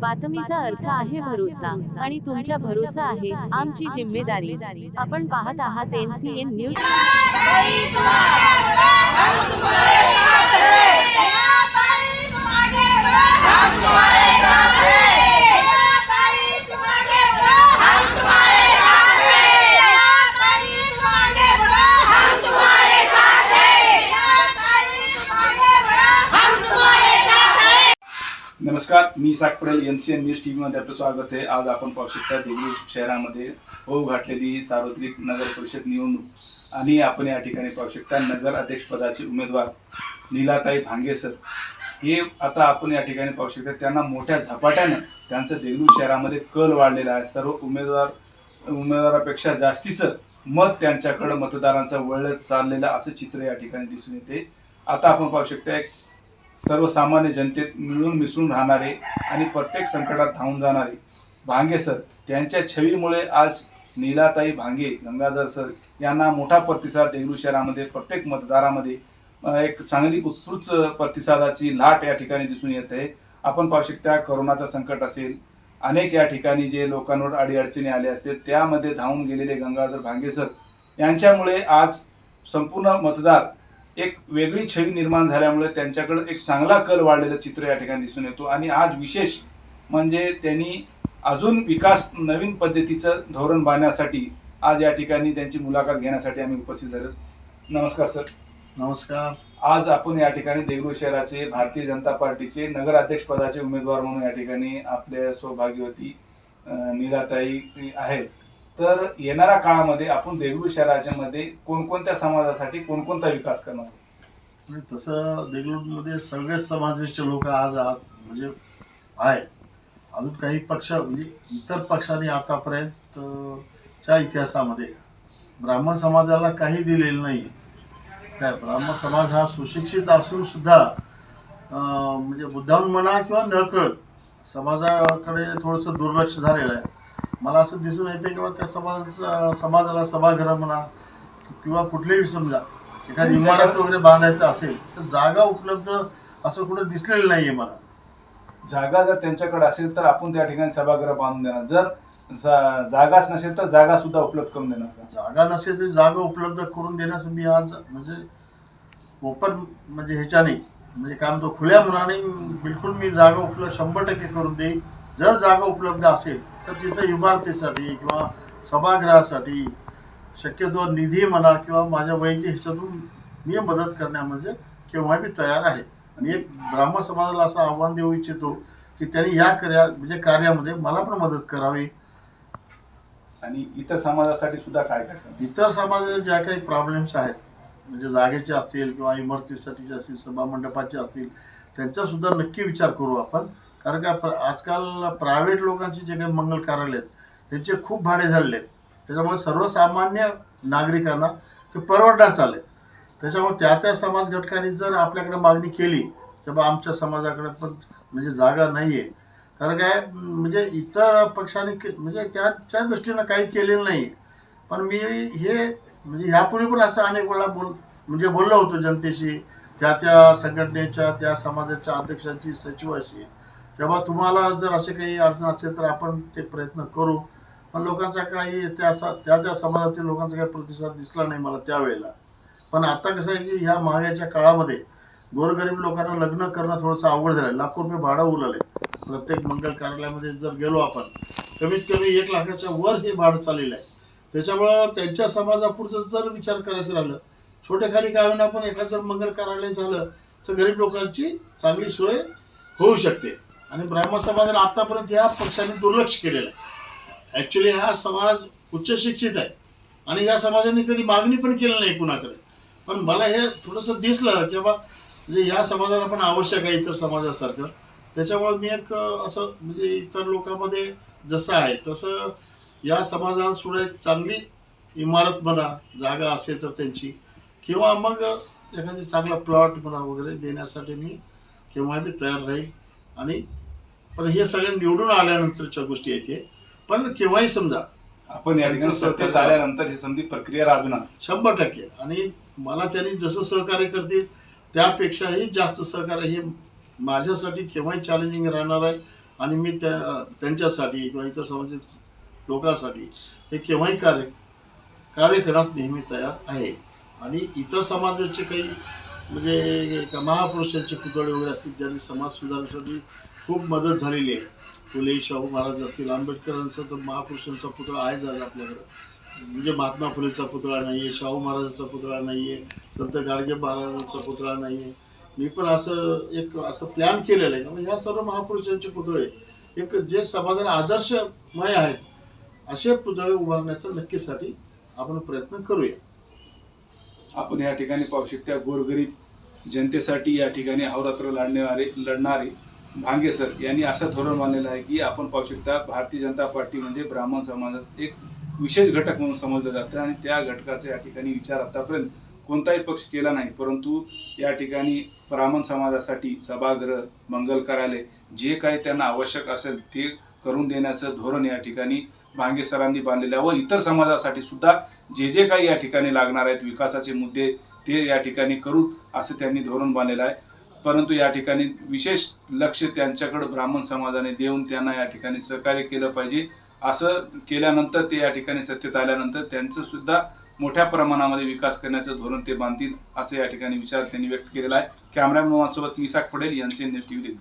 बातमीचा अर्थ आहे भरोसा आणि तुमच्या भरोसा आहे आमची जिम्मेदारी. आपण पाहत आहात एनसीएन न्यूज नमस्कार मी साक Patel N C N news T व्हीमध्ये आपलं स्वागत आहे. आज आपण पाहू शकता देगलूर शहरामध्ये होऊ घातलेली सार्वत्रिक नगर परिषद निवडणूक. आणि आपण या ठिकाणी पाहू शकता नगर अध्यक्षपदाचे उमेदवार नीलाताई भांगेसर हे आता आपण या ठिकाणी पाहू शकता त्यांना मोठ्या झपाट्यानं त्यांचं देगलूर शहरामध्ये कल वाढलेला आहे. सर्व उमेदवार उमेदवारापेक्षा जास्तीचं मत त्यांच्याकडं मतदारांचं वळत चाललेलं असं चित्र या ठिकाणी दिसून येते. आता आपण पाहू शकता एक सर्वसामान्य जनतेत मिळून मिसळून राहणारे आणि प्रत्येक संकटात धावून जाणारे भांगे सर त्यांच्या छवीमुळे आज नीलाताई भांगे गंगाधर सर यांना मोठा प्रतिसाद देगलूर शहरामध्ये प्रत्येक मतदारामध्ये एक चांगली उत्स्फूर्त प्रतिसादाची लाट या ठिकाणी दिसून येत आहे. आपण पाहू शकता करोनाचं संकट असेल अनेक या ठिकाणी जे लोकांवर अडीअडचणी आले असतील त्यामध्ये धावून गेलेले गंगाधर भांगे सर यांच्यामुळे आज संपूर्ण मतदार एक वेगळी छवी निर्माण झाल्यामुळे त्यांच्याकडे एक चांगला कल वाढलेलं चित्र या ठिकाणी दिसून येतो. आणि आज विशेष म्हणजे त्यांनी अजून विकास नवीन पद्धतीचं धोरण बांधण्यासाठी आज या ठिकाणी त्यांची मुलाखत घेण्यासाठी आम्ही उपस्थित झालो. नमस्कार सर. नमस्कार. आज आपण या ठिकाणी देगलूर शहराचे भारतीय जनता पार्टीचे नगराध्यक्ष पदाचे उमेदवार म्हणून या ठिकाणी आपल्या सौभाग्यवती अं, नीलाताई आहेत तर येणाऱ्या काळामध्ये आपण देगलूर शहराच्यामध्ये कोणकोणत्या समाजासाठी कोणकोणता विकास करणार? म्हणजे तसं देगलूरमध्ये सगळेच समाजाचे लोक आज आहात म्हणजे आहेत. अजून काही पक्ष म्हणजे इतर पक्षांनी आतापर्यंत च्या इतिहासामध्ये ब्राह्मण समाजाला काही दिलेलं नाही. काय ब्राह्मण समाज हा सुशिक्षित असून सुद्धा म्हणजे मुद्दाम म्हणा किंवा नकळत समाजाकडे थोडंसं दुर्लक्ष झालेलं आहे. मला असं दिसून येते किंवा त्या समाजाचं समाजाला सभागृह म्हणा किंवा कुठलेही समजा एखादी इमारत वगैरे बांधायचं असेल तर जागा उपलब्ध असं कुठं दिसलेलं नाहीये मला. जागा जर त्यांच्याकडे असेल तर आपण त्या ठिकाणी सभागृह बांधून देणार. जर जा- जागाच नसेल तर जागा सुद्धा उपलब्ध करून देणार? जागा नसेल तर जागा उपलब्ध करून देण्यास मी आज म्हणजे ओपन म्हणजे ह्याच्याने म्हणजे काय म्हणतो खुल्या मनाने बिलकुल मी जागा उपलब्ध शंभर टक्के करून देईन. जर जागा उपलब्ध असेल तर तिथं इमारतीसाठी किंवा सभागृहासाठी शक्यतो निधी म्हणा किंवा माझ्या वैयक्तिक ह्याच्यातून मी मदत करण्यामध्ये केव्हा मी तयार आहे. आणि एक ब्राह्मण समाजाला असं आव्हान देऊ इच्छितो की त्यांनी या कार्या म्हणजे कार्यामध्ये मला पण मदत करावी. आणि इतर समाजासाठी सुद्धा काय करणार? इतर समाजाचे ज्या काही प्रॉब्लेम्स आहेत म्हणजे जागेचे असतील किंवा इमारतीसाठीचे असतील सभा मंडपाचे असतील त्यांचा सुद्धा नक्की विचार करू आपण. कारण का प्र- आजकाल प्रायव्हेट लोकांचे जे काही मंगल कार्यालय आहेत त्यांचे खूप भाडे झालेले आहेत. त्याच्यामुळे सर्वसामान्य नागरिकांना ते परवडण्यास आले त्याच्यामुळे त्या त्या समाज घटकांनी जर आपल्याकडे मागणी केली की बा आमच्या समाजाकडे पण म्हणजे जागा नाही आहे कारण काय म्हणजे इतर पक्षांनी के- म्हणजे त्याच्या दृष्टीनं काही केलेलं नाही पण मी हे म्हणजे ह्यापूर्वी पण असं अनेक वेळा बोल म्हणजे बोललो होतो जनतेशी त्या त्या संघटनेच्या त्या समाजाच्या अध्यक्षांची सचिवाशी. तेव्हा तुम्हाला जर असे काही अडचण असेल तर आपण ते प्रयत्न करू. पण लोकांचा काही त्या त्या त्या समाजातील लोकांचा काही प्रतिसाद दिसला नाही मला त्यावेळेला. पण आता कसं आहे की ह्या महागाईच्या काळामध्ये गोरगरीब लोकांना लग्न करणं थोडंसं अवघड झालं लाखो रुपये भाडं उरलं प्रत्येक मंगल कार्यालयामध्ये जर गेलो आपण कमीत कमी एक लाखाच्या वर हे भाडं चाललेलं आहे. त्याच्यामुळं त्यांच्या समाजापुरचं जर विचार करायचं राहिलं छोट्या खाली गावांना पण एखादं जर मंगल कार्यालय झालं तर गरीब लोकांची चांगली सोय होऊ शकते. आणि ब्राह्मण समाजाला आतापर्यंत या पक्षाने दुर्लक्ष केलेलं आहे. ॲक्च्युली हा समाज उच्च शिक्षित आहे. आणि या समाजाने कधी मागणी पण केली नाही कुणाकडे. पण मला हे थोडंसं दिसलं की बाबा म्हणजे या समाजाला पण आवश्यक आहे इतर समाजासारखं. त्याच्यामुळे मी एक असं म्हणजे इतर लोकांमध्ये जसं आहे तसं या समाजाला सुद्धा एक चांगली इमारत म्हणा जागा असेल तर त्यांची किंवा मग एखादी चांगला प्लॉट म्हणा वगैरे देण्यासाठी मी केव्हा मी तयार राहील. आणि पण हे सगळे निवडून आल्यानंतरच्या गोष्टी आहेत हे. पण केव्हाही समजा आपण या ठिकाणी सत्तेत आल्यानंतर ही संधी प्रक्रिया राबविणार शंभर टक्के. आणि मला त्यांनी जसं सहकार्य करतील त्यापेक्षाही जास्त सहकार्य हे माझ्यासाठी केव्हाही चॅलेंजिंग राहणार आहे. आणि मी त्या त्यांच्यासाठी किंवा इतर समाजातील लोकांसाठी हे केव्हाही कार्य कार्य करण्यास नेहमी तयार आहे. आणि इतर समाजाचे काही म्हणजे महापुरुषांचे पुतळे वगैरे असतील ज्यांनी समाज सुधारण्यासाठी खूप मदत झालेली आहे. फुले शाहू महाराज असतील आंबेडकरांचा तर महापुरुषांचा पुतळा आहे झाला आपल्याकडं. म्हणजे महात्मा फुलेचा पुतळा नाही आहे शाहू महाराजांचा पुतळा नाही आहे संत गाडगे महाराजांचा पुतळा नाही आहे मी पण असं एक असं प्लॅन केलेलं आहे. म्हणजे ह्या सर्व महापुरुषांचे पुतळे एक जे समाजाला आदर्शमय आहेत असे पुतळे उभारण्याचा नक्कीसाठी आपण प्रयत्न करूया. आपण या ठिकाणी पाहू शकता गोरगरीब जनतेसाठी या ठिकाणी अहोरात्र लढणारे लढणारे भांगे सर यांनी असं धोरण मानलेलं आहे की आपण पाहू शकता भारतीय जनता पार्टी म्हणजे ब्राह्मण समाजात एक विशेष घटक म्हणून समजलं जातं आणि त्या घटकाचा या ठिकाणी विचार आतापर्यंत कोणताही पक्ष केला नाही. परंतु या ठिकाणी ब्राह्मण समाजासाठी सभागृह मंगल कार्यालय जे काही त्यांना आवश्यक असेल ते करून देण्याचं धोरण या ठिकाणी भांगे सरांनी बांधलेल्या व इतर समाजासाठी सुद्धा जे जे काही या ठिकाणी लागणार आहेत विकासाचे मुद्दे ते या ठिकाणी करू असं त्यांनी धोरण बांधलेलं आहे. परंतु या ठिकाणी विशेष लक्ष त्यांच्याकडे ब्राह्मण समाजाने देऊन त्यांना या ठिकाणी सहकार्य केलं पाहिजे. असं केल्यानंतर ते या ठिकाणी सत्तेत आल्यानंतर त्यांचं सुद्धा मोठ्या प्रमाणामध्ये विकास करण्याचं धोरण ते बांधतील असं या ठिकाणी विचार त्यांनी व्यक्त केलेला आहे. कॅमेरामॅन सोबत मिसाक पडेल यांचे न्यूज टीव्ही